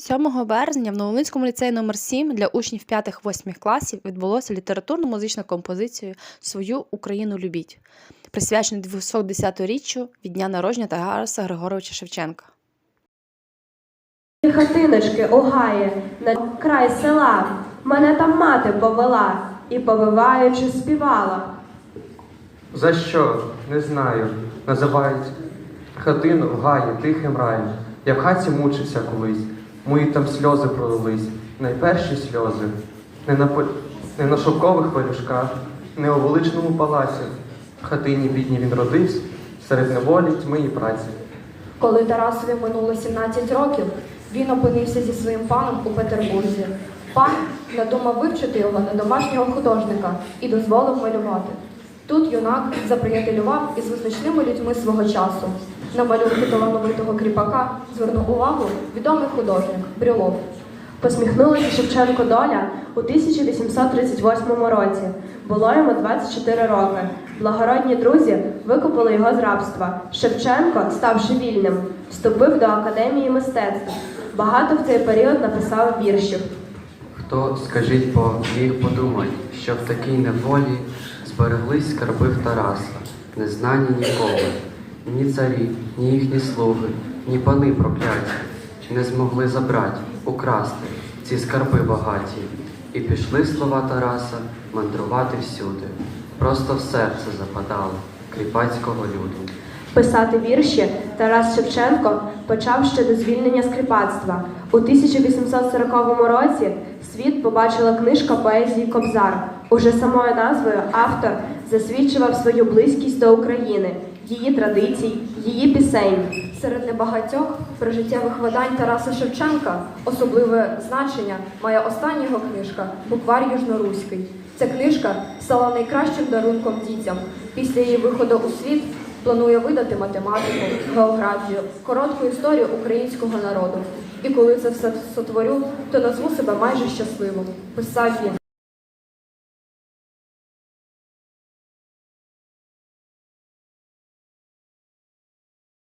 7 березня в Новолинському ліцеї номер 7 для учнів 5-8 класів відбулося літературно-музична композиція Свою Україну любіть, присвячена 210-річчю від дня народження Тараса Григоровича Шевченка. Хатиночки у гаї, на край села, мене там мати повела і повиваючи співала. За що? Не знаю. Називають хатину в гаї тихим раєм. Я в хаті мучився колись, мої там сльози пролились, найперші сльози. Не на, по- не на шовкових пелюшках, не у величному палаці. В хатині бідній він родився, серед неволі тьми і праці. Коли Тарасові минуло 17 років, він опинився зі своїм паном у Петербурзі. Пан надумав вивчити його на домашнього художника і дозволив малювати. Тут юнак заприятелював із визначними людьми свого часу. На малюнки талановитого кріпака звернув увагу відомий художник Брюлов. Посміхнулася Шевченко доля у 1838 році. Було йому 24 роки. Благородні друзі викупили його з рабства. Шевченко, ставши вільним, вступив до Академії мистецтв. Багато в цей період написав віршів. Хто, скажіть, бо міг подумать, що в такій неволі збереглись скарби в Тараса, не знані ніколи. Ні царі, ні їхні слуги, ні пани прокляті не змогли забрати, украсти ці скарби багаті. І пішли слова Тараса мандрувати всюди. Просто в серце западали кріпацького люду. Писати вірші Тарас Шевченко почав ще до звільнення скрипацтва. У 1840 році світ побачила книжка поезії Кобзар. Уже самою назвою автор засвідчував свою близькість до України, її традицій, її пісень. Серед небагатьох прожиттєвих видань Тараса Шевченка особливе значення має остання його книжка Буквар Южноруський. Ця книжка стала найкращим дарунком дітям. Після її виходу у світ планує видати математику, географію, коротку історію українського народу. І коли це все сотворю, то назву себе майже щасливим. Писав він.